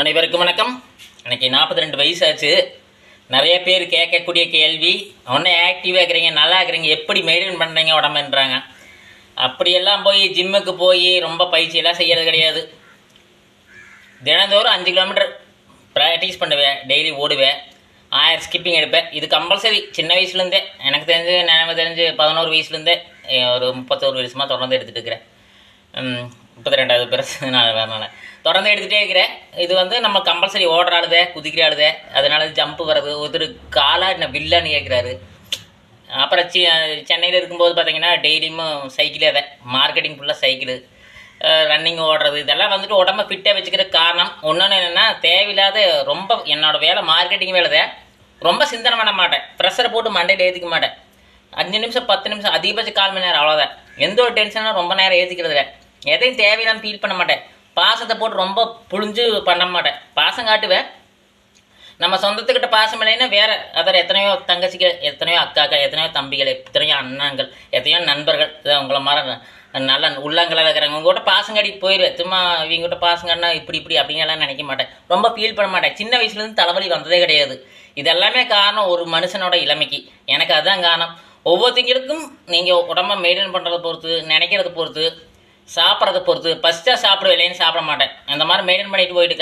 அனைவருக்கும் வணக்கம். இன்னைக்கு நாற்பத்தி ரெண்டு வயசாச்சு. நிறைய பேர் கேட்கக்கூடிய கேள்வி ஒன்றே ஆக்டிவாக இருக்கிறீங்க நல்லா இருக்கிறீங்க எப்படி மெயின்டைன் பண்ணுறீங்க உடம்புன்றாங்க. அப்படியெல்லாம் போய் ஜிம்முக்கு போய் ரொம்ப பயிற்சியெல்லாம் செய்யறது கிடையாது. தினந்தோறும் அஞ்சு கிலோமீட்டர் ப்ராக்டிஸ் பண்ணுவேன் டெய்லி ஓடுவேன். ஆயிரம் ஸ்கிப்பிங் எடுப்பேன். இது கம்பல்சரி சின்ன வயசுலேருந்தே எனக்கு தெரிஞ்சு நினைவு தெரிஞ்சு பதினோரு வயசுலேருந்தே ஒரு முப்பத்தோரு வருஷமாக தொடர்ந்து எடுத்துகிட்டு இருக்கிறேன். முப்பத்தி ரெண்டாவது பிறகு நான் வேறனால தொடர்ந்து எடுத்துகிட்டே இருக்கிறேன் இது வந்து நம்ம கம்பல்சரி ஓடுற ஆளுதே குதிக்கிற ஆளுதே அதனால ஜம்ப் வர்றது ஒருத்தர் காலாக என்ன வில்லான்னு கேட்குறாரு அப்புறம் சி சென்னையில் இருக்கும்போது பார்த்தீங்கன்னா டெய்லியும் சைக்கிளே அதை. மார்க்கெட்டிங் ஃபுல்லாக சைக்கிளு ரன்னிங் ஓடுறது இதெல்லாம் வந்துட்டு உடம்ப ஃபிட்டாக வச்சுக்கிற காரணம். ஒன்று என்னென்னா தேவையில்லாத ரொம்ப என்னோட வேலை மார்க்கெட்டிங் வேலை தான் ரொம்ப சிந்தனை பண்ண மாட்டேன். ப்ரெஷரை போட்டு மண்டையில் ஏற்றிக்க மாட்டேன். அஞ்சு நிமிஷம் பத்து நிமிஷம் அதிகபட்சம் கால் மணி நேரம் அவ்வளோதான் எந்த ஒரு டென்ஷனும் ரொம்ப நேரம் ஏற்றிக்கிறது இல்லை எதையும் தேவையில்லாமல் ஃபீல் பண்ண மாட்டேன். பாசத்தை போட்டு ரொம்ப புழிஞ்சு பண்ண மாட்டேன். பாசம் காட்டுவேன் நம்ம சொந்தத்துக்கிட்ட பாசம் இல்லைன்னா வேற அதர் எத்தனையோ தங்கச்சிகள் எத்தனையோ அக்காக்கள் எத்தனையோ தம்பிகள் எத்தனையோ அண்ணாங்கள் எத்தனையோ நண்பர்கள் உங்களை மாதிரி நல்ல உள்ளங்களாக இருக்கிறவங்க கூட பாசம் போயிடுவேன் சும்மா இவங்க கூட பாசம் இப்படி இப்படி அப்படிங்கலாம் நினைக்க மாட்டேன். ரொம்ப ஃபீல் பண்ண மாட்டேன். சின்ன வயசுலேருந்து தலைவலி வந்ததே கிடையாது. இதெல்லாமே காரணம் ஒரு மனுஷனோட இளமைக்கு. எனக்கு அதுதான் காரணம். ஒவ்வொருத்தங்களுக்கும் நீங்கள் உடம்ப மெயின்டைன் பண்ணுறதை பொறுத்து நினைக்கிறத பொறுத்து சாப்பிட்றத பொறுத்து ஃபஸ்ட்டாக சாப்பிடுவேன் இல்லைன்னு சாப்பிட மாட்டேன். அந்த மாதிரி மெயின்டைன் பண்ணிட்டு போயிட்டு